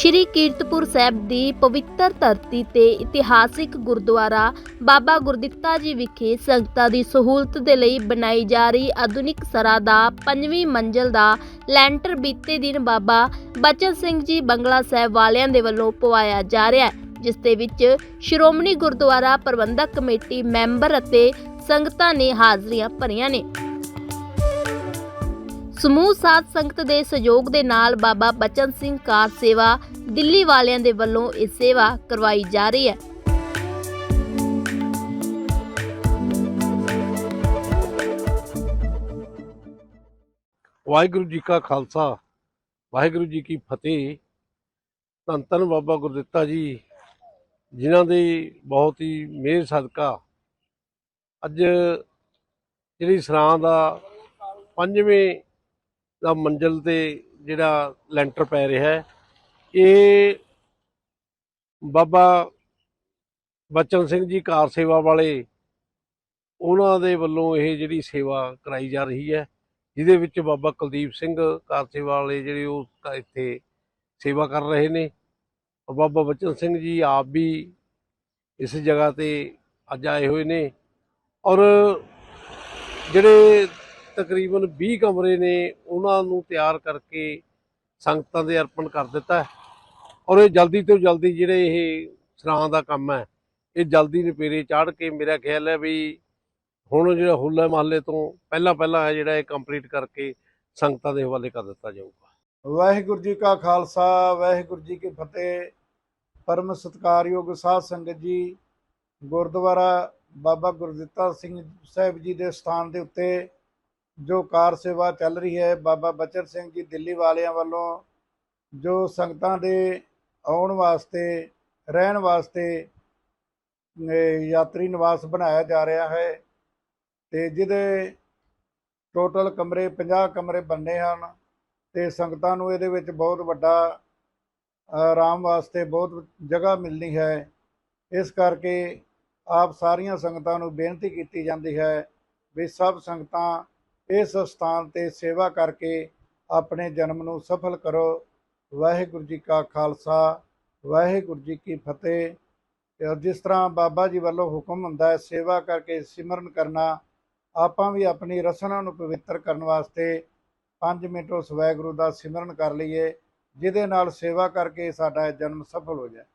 ਸ਼੍ਰੀ ਕੀਰਤਪੁਰ ਸਾਹਿਬ ਦੀ ਪਵਿੱਤਰ ਧਰਤੀ ਤੇ ਇਤਿਹਾਸਿਕ ਗੁਰਦੁਆਰਾ ਬਾਬਾ ਗੁਰਦਿੱਤਾ ਜੀ ਵਿਖੇ ਸੰਗਤਾਂ ਦੀ ਸਹੂਲਤ ਦੇ ਲਈ ਬਣਾਈ ਜਾ ਰਹੀ ਆਧੁਨਿਕ ਸਰਾ ਦਾ ਪੰਜਵੀਂ ਮੰਜ਼ਲ ਦਾ ਲੈਂਟਰ ਬੀਤੇ ਦਿਨ ਬਾਬਾ ਬਚਨ ਸਿੰਘ ਜੀ ਬੰਗਲਾ ਸਾਹਿਬ ਵਾਲਿਆਂ ਦੇ ਵੱਲੋਂ ਪਵਾਇਆ ਜਾ ਰਿਹਾ ਹੈ, ਜਿਸ ਦੇ ਵਿੱਚ ਸ਼੍ਰੋਮਣੀ ਗੁਰਦੁਆਰਾ ਪ੍ਰਬੰਧਕ ਕਮੇਟੀ ਮੈਂਬਰ ਅਤੇ ਸੰਗਤਾਂ ਨੇ ਹਾਜ਼ਰੀਆਂ ਭਰੀਆਂ ਨੇ। ਸਮੂਹ ਸਾਧ ਸੰਗਤ ਦੇ ਸਹਿਯੋਗ ਦੇ ਨਾਲ ਬਾਬਾ ਬਚਨ ਸਿੰਘ ਕਾਰ ਸੇਵਾ ਦਿੱਲੀ ਵਾਲਿਆਂ ਦੇ ਵੱਲੋਂ ਇਹ ਸੇਵਾ ਕਰਵਾਈ ਜਾ ਰਹੀ ਹੈ। ਵਾਹਿਗੁਰੂ ਜੀ ਕਾ ਖਾਲਸਾ, ਵਾਹਿਗੁਰੂ ਜੀ ਕੀ ਫਤਿਹ। ਧੰਨ ਧੰਨ ਬਾਬਾ ਗੁਰਦਿੱਤਾ ਜੀ, ਜਿਨ੍ਹਾਂ ਦੇ ਬਹੁਤ ਹੀ ਮਿਹਰ ਸਦਕਾ ਅੱਜ ਜਿਹੜੀ ਸਰਾਂ ਦਾ ਪੰਜਵੇਂ ਦਾ ਮੰਜ਼ਲ ਤੇ ਜਿਹੜਾ ਲੈਂਟਰ ਪੈ ਰਿਹਾ ਹੈ। ਇਹ ਬਾਬਾ ਬਚਨ ਸਿੰਘ ਜੀ ਕਾਰ ਸੇਵਾ ਵਾਲੇ, ਉਹਨਾਂ ਦੇ ਵੱਲੋਂ ਇਹ ਜਿਹੜੀ ਸੇਵਾ ਕਰਾਈ ਜਾ ਰਹੀ ਹੈ, ਜਿਹਦੇ ਵਿੱਚ ਬਾਬਾ ਕੁਲਦੀਪ ਸਿੰਘ ਕਾਰ ਸੇਵਾ ਵਾਲੇ ਜਿਹੜੇ ਉਹ ਇੱਥੇ ਸੇਵਾ ਕਰ ਰਹੇ ਨੇ। ਔਰ ਬਾਬਾ ਬਚਨ ਸਿੰਘ ਜੀ ਆਪ ਵੀ ਇਸ ਜਗ੍ਹਾ ਤੇ ਅੱਜ ਆਏ ਹੋਏ ਨੇ। ਔਰ ਜਿਹੜੇ ਤਕਰੀਬਨ 20 ਕਮਰੇ ਨੇ ਉਹਨਾਂ ਨੂੰ ਤਿਆਰ ਕਰਕੇ ਸੰਗਤਾਂ ਦੇ ਅਰਪਣ ਕਰ ਦਿੱਤਾ ਔਰ ਇਹ ਜਲਦੀ ਤੋਂ ਜਲਦੀ ਜਿਹੜੇ ਇਹ ਸਰਾਂ ਦਾ ਕੰਮ ਹੈ, ਇਹ ਜਲਦੀ ਨਿਪੇਰੇ ਚਾੜ ਕੇ ਮੇਰਾ ਖਿਆਲ ਹੈ ਵੀ ਹੁਣ ਜਿਹੜਾ ਹੋਲਾ ਮਹੱਲੇ ਤੋਂ ਪਹਿਲਾਂ ਪਹਿਲਾਂ ਹੈ ਜਿਹੜਾ ਇਹ ਕੰਪਲੀਟ ਕਰਕੇ ਸੰਗਤਾਂ ਦੇ ਹਵਾਲੇ ਕਰ ਦਿੱਤਾ ਜਾਊਗਾ। ਵਾਹਿਗੁਰੂ ਜੀ ਕਾ ਖਾਲਸਾ, ਵਾਹਿਗੁਰੂ ਜੀ ਕੀ ਫਤਿਹ। ਪਰਮ ਸਤਿਕਾਰਯੋਗ ਸਾਧ ਸੰਗਤ ਜੀ, ਗੁਰਦੁਆਰਾ ਬਾਬਾ ਗੁਰਦਿੱਤਾ ਸਿੰਘ ਸਾਹਿਬ ਜੀ ਦੇ ਸਥਾਨ ਦੇ ਉੱਤੇ ਜੋ ਕਾਰ ਸੇਵਾ ਚੱਲ ਰਹੀ ਹੈ, ਬਾਬਾ ਬਚਨ ਸਿੰਘ ਜੀ ਦਿੱਲੀ ਵਾਲਿਆਂ ਵੱਲੋਂ ਜੋ ਸੰਗਤਾਂ ਦੇ ਆਉਣ ਵਾਸਤੇ, ਰਹਿਣ ਵਾਸਤੇ ਯਾਤਰੀ ਨਿਵਾਸ ਬਣਾਇਆ ਜਾ ਰਿਹਾ ਹੈ ਤੇ ਜਿਹਦੇ ਟੋਟਲ ਕਮਰੇ 50 ਕਮਰੇ ਬਣਨੇ ਹਨ ਤੇ ਸੰਗਤਾਂ ਨੂੰ ਇਹਦੇ ਵਿੱਚ ਬਹੁਤ ਵੱਡਾ ਆਰਾਮ ਵਾਸਤੇ ਬਹੁਤ ਜਗ੍ਹਾ ਮਿਲਣੀ ਹੈ। ਇਸ ਕਰਕੇ ਆਪ ਸਾਰੀਆਂ ਸੰਗਤਾਂ ਨੂੰ ਬੇਨਤੀ ਕੀਤੀ ਜਾਂਦੀ ਹੈ ਵੀ ਸਭ ਸੰਗਤਾਂ ਇਸ ਸਥਾਨ ਤੇ ਸੇਵਾ ਕਰਕੇ ਆਪਣੇ ਜਨਮ ਨੂੰ ਸਫਲ ਕਰੋ। ਵਾਹਿਗੁਰੂ ਜੀ ਕਾ ਖਾਲਸਾ, ਵਾਹਿਗੁਰੂ ਜੀ ਕੀ ਫਤਿਹ। ਤੇ ਜਿਸ ਤਰ੍ਹਾਂ ਬਾਬਾ ਜੀ ਵੱਲੋਂ ਹੁਕਮ ਹੁੰਦਾ ਹੈ, ਸੇਵਾ ਕਰਕੇ ਸਿਮਰਨ ਕਰਨਾ, ਆਪਾਂ ਵੀ ਆਪਣੀ ਰਸਨਾ ਨੂੰ ਪਵਿੱਤਰ ਕਰਨ ਵਾਸਤੇ 5 ਮਿੰਟ ਉਸ ਵਾਹਿਗੁਰੂ ਦਾ ਸਿਮਰਨ ਕਰ ਲਈਏ, ਜਿਹਦੇ ਨਾਲ ਸੇਵਾ ਕਰਕੇ ਸਾਡਾ ਜਨਮ ਸਫਲ ਹੋ ਜਾਏ।